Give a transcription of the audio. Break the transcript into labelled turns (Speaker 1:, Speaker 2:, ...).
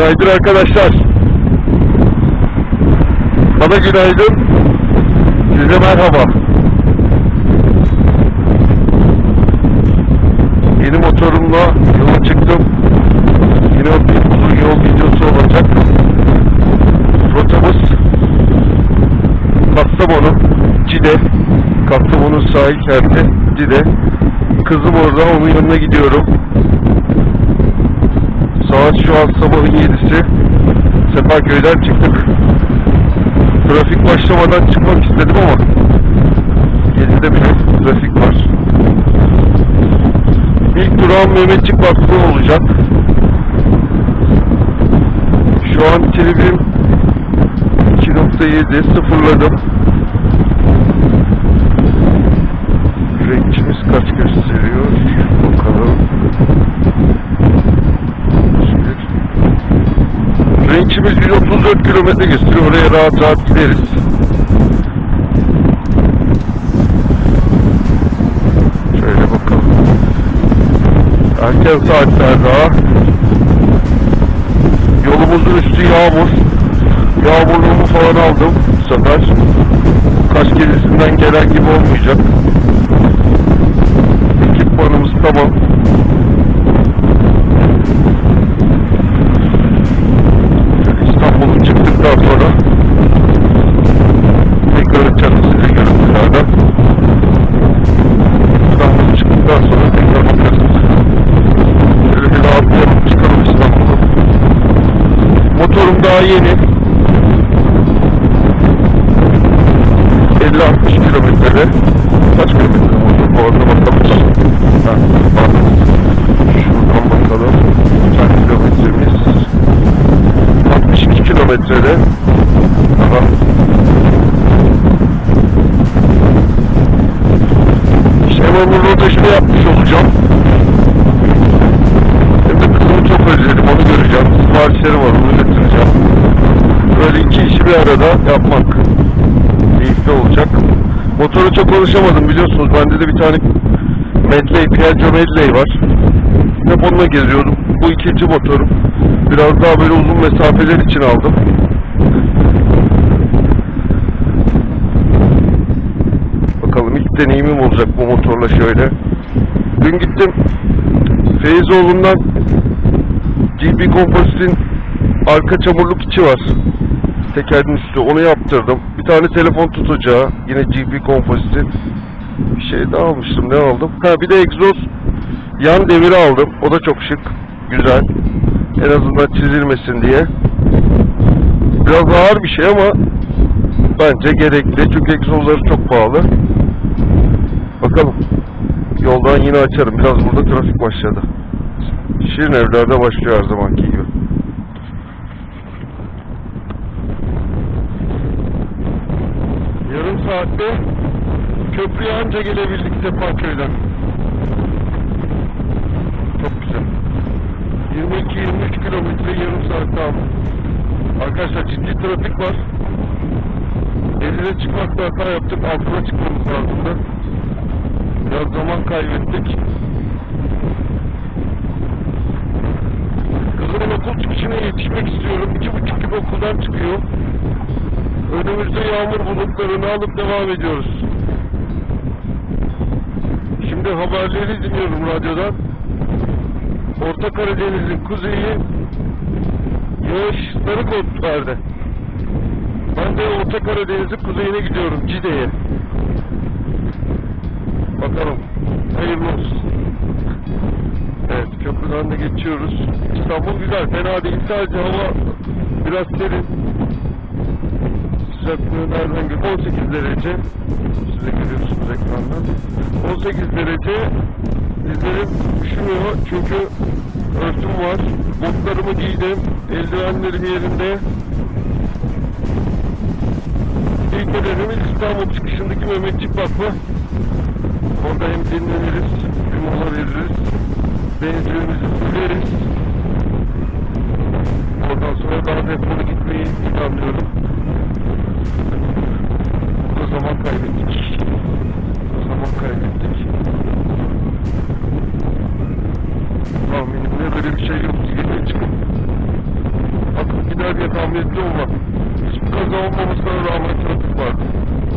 Speaker 1: Günaydın arkadaşlar. Bana günaydın. Size merhaba. Yeni motorumla yola çıktım. Yine bir uzun yol videosu olacak. Rotamız Kastamonu, Cide. Kastamonu sahil kenti Cide. Kızım orada, onun yanına gidiyorum. Saat şu an sabahın 7'si. Sefaköy'den çıktık. Trafik başlamadan çıkmak istedim ama 7'de bile trafik var. İlk durağım Mehmetçik Vakfı olacak. Şu an tribim 2.7 sıfırladım. Renkçimiz kaç gösteriyor? Bakalım. Renkçimiz 134 kilometre gösteriyor. Oraya rahat rahat gideriz. Şöyle bakalım. Erken saatler daha. Yolumuzun üstü yağmur. Yağmurluğumu falan aldım bu sefer. Kaç gerisinden gelen gibi olmayacak. Ekipmanımız tamam. Daha yeni. 50-60 kilometrede. Kaç kilometre motor? Bu arada bakalım. Ha, pardon. Şuradan bakalım. Kaç kilometremiz? 62 kilometrede. Aha. İşte hemen bu rotajını yapmış olacağım. Hem de kızımı çok özledim, onu göreceğim. Siparişleri var, onu götüreceğim. Böyle iki işi bir arada yapmak keyifli olacak. Motoru çok konuşamadım biliyorsunuz. Bende de bir tane Medley, Piaggio Medley var. Hep onunla geziyordum. Bu ikinci motorum. Biraz daha böyle uzun mesafeler için aldım. Bakalım ilk deneyimim olacak bu motorla şöyle. Dün gittim Feyzoğlu'ndan GP Composite'in arka çamurluk içi var. Tekerin üstü onu yaptırdım. Bir tane telefon tutacağı yine GP Composite'in. Bir şey daha almıştım ne aldım? Ha bir de egzoz yan deviri aldım. O da çok şık. Güzel. En azından çizilmesin diye. Biraz ağır bir şey ama bence gerekli. Çünkü egzozları çok pahalı. Bakalım. Yoldan yine açarım. Biraz burada trafik başladı. Şirin evlerde başlıyor her zamanki gibi. Yarım saatte köprüye anca gelebildik Sefaköy'den. Çok güzel. 22-23 kilometre yarım saatte aldım. Arkadaşlar ciddi trafik var. 50'de çıkmakta hata yaptık. Altına çıkmamız lazımdı. Biraz zaman kaybettik. Kızımın okul çıkışına yetişmek istiyorum. İki buçuk gibi okuldan çıkıyor. Önümüzde yağmur bulutlarını alıp devam ediyoruz. Şimdi haberleri dinliyorum radyodan. Orta Karadeniz'in kuzeyi yağışları verdi. Ben de Orta Karadeniz'in kuzeyine gidiyorum Cide'ye. Bakalım. Hayırlı olsun. Evet köprüden de geçiyoruz. İstanbul güzel fena değil sadece hava biraz serin. Sıcaklığı nereden görüyor? 18 derece. Siz de görüyorsunuz ekrandan. 18 derece. Dizlerim üşümüyor çünkü örtüm var. Botlarımı giydim. Eldivenlerim yerinde. İlk hedefimiz İstanbul çıkışındaki Mehmetçik Vakfı. Orada hem dinleniriz, bir mola veririz. Benzinimizi fuleriz. Ondan sonra daha defolu gitmeyi planlıyorum. work.